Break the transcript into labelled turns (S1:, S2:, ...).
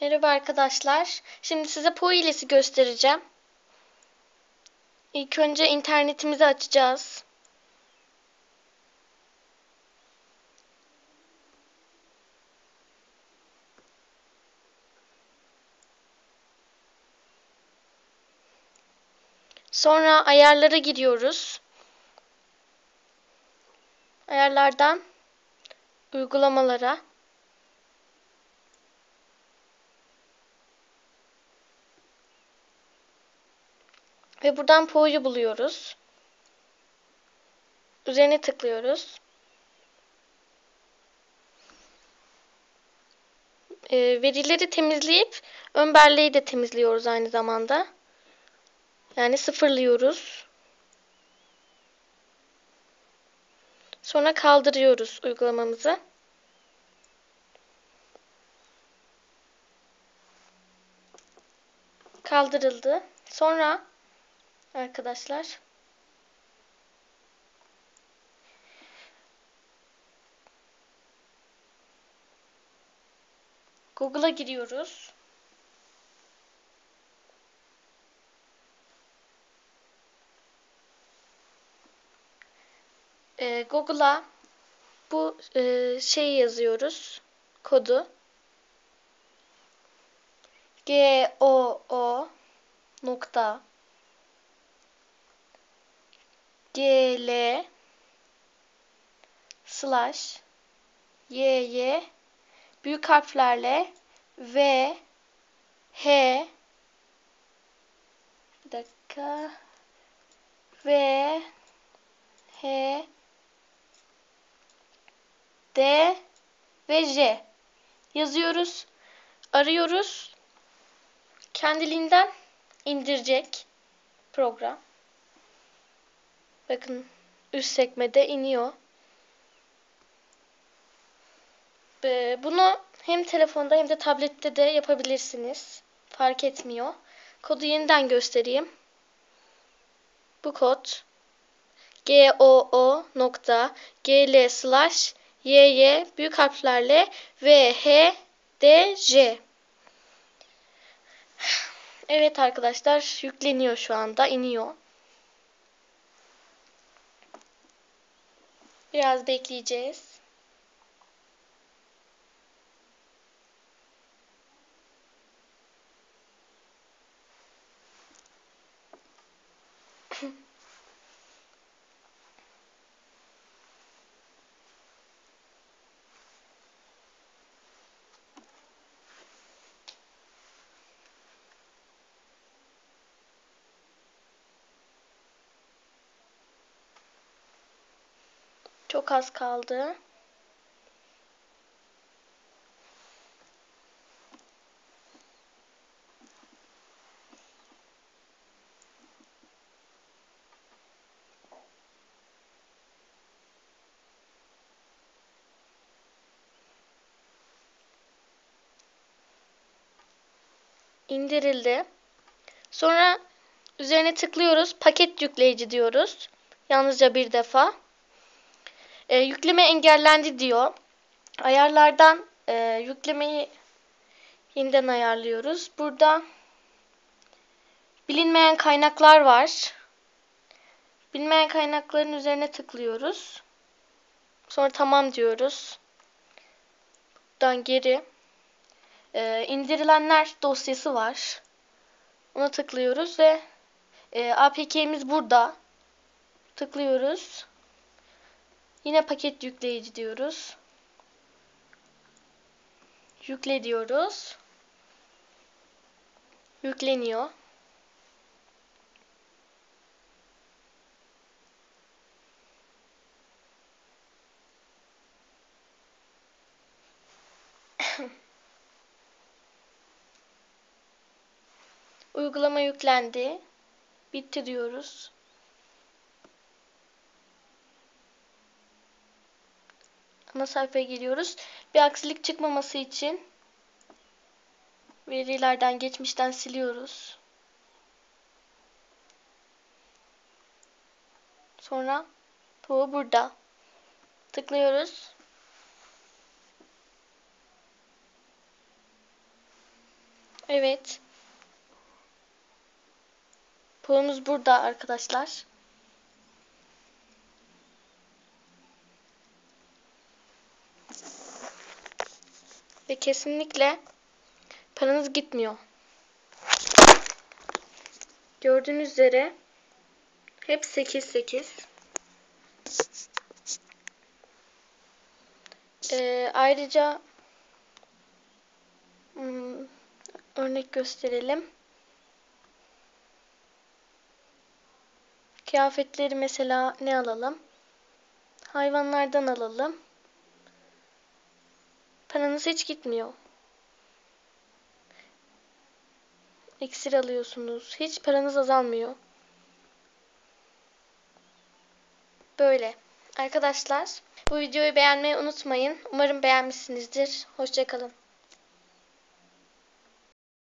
S1: Merhaba arkadaşlar. Şimdi size Po göstereceğim. İlk önce internetimizi açacağız. Sonra ayarlara giriyoruz. Ayarlardan uygulamalara Ve buradan Po'yu buluyoruz. Üzerine tıklıyoruz. E, verileri temizleyip ön belleği de temizliyoruz aynı zamanda. Yani sıfırlıyoruz. Sonra kaldırıyoruz uygulamamızı. Kaldırıldı. Sonra arkadaşlar. Google'a giriyoruz. Ee, Google'a bu e, şeyi yazıyoruz. Kodu. G O O nokta gl slash yy büyük harflerle v h bir dakika. V h d ve j yazıyoruz arıyoruz. Kendiliğinden indirecek program Bakın üst sekmede iniyor. Bunu hem telefonda hem de tablette de yapabilirsiniz. Fark etmiyor. Kodu yeniden göstereyim. Bu kod goo nokta gl slash yy büyük harflerle v h d j Evet arkadaşlar yükleniyor şu anda iniyor. Biraz bekleyeceğiz. Çok az kaldı. indirildi. Sonra üzerine tıklıyoruz. Paket yükleyici diyoruz. Yalnızca bir defa. E, yükleme engellendi diyor. Ayarlardan e, yüklemeyi yeniden ayarlıyoruz. Burada bilinmeyen kaynaklar var. Bilinmeyen kaynakların üzerine tıklıyoruz. Sonra tamam diyoruz. Buradan geri e, indirilenler dosyası var. Ona tıklıyoruz ve e, APK'miz burada. Tıklıyoruz. Yine paket yükleyici diyoruz. Yükle diyoruz. Yükleniyor. Uygulama yüklendi. Bitti diyoruz. Ana sayfaya geliyoruz. Bir aksilik çıkmaması için verilerden geçmişten siliyoruz. Sonra bu burada. Tıklıyoruz. Evet. Pulumuz burada arkadaşlar. Ve kesinlikle paranız gitmiyor. Gördüğünüz üzere hep 8 8. Ee, ayrıca hmm, örnek gösterelim. Kıyafetleri mesela ne alalım? Hayvanlardan alalım. Paranız hiç gitmiyor. İksir alıyorsunuz. Hiç paranız azalmıyor. Böyle. Arkadaşlar bu videoyu beğenmeyi unutmayın. Umarım beğenmişsinizdir. Hoşçakalın.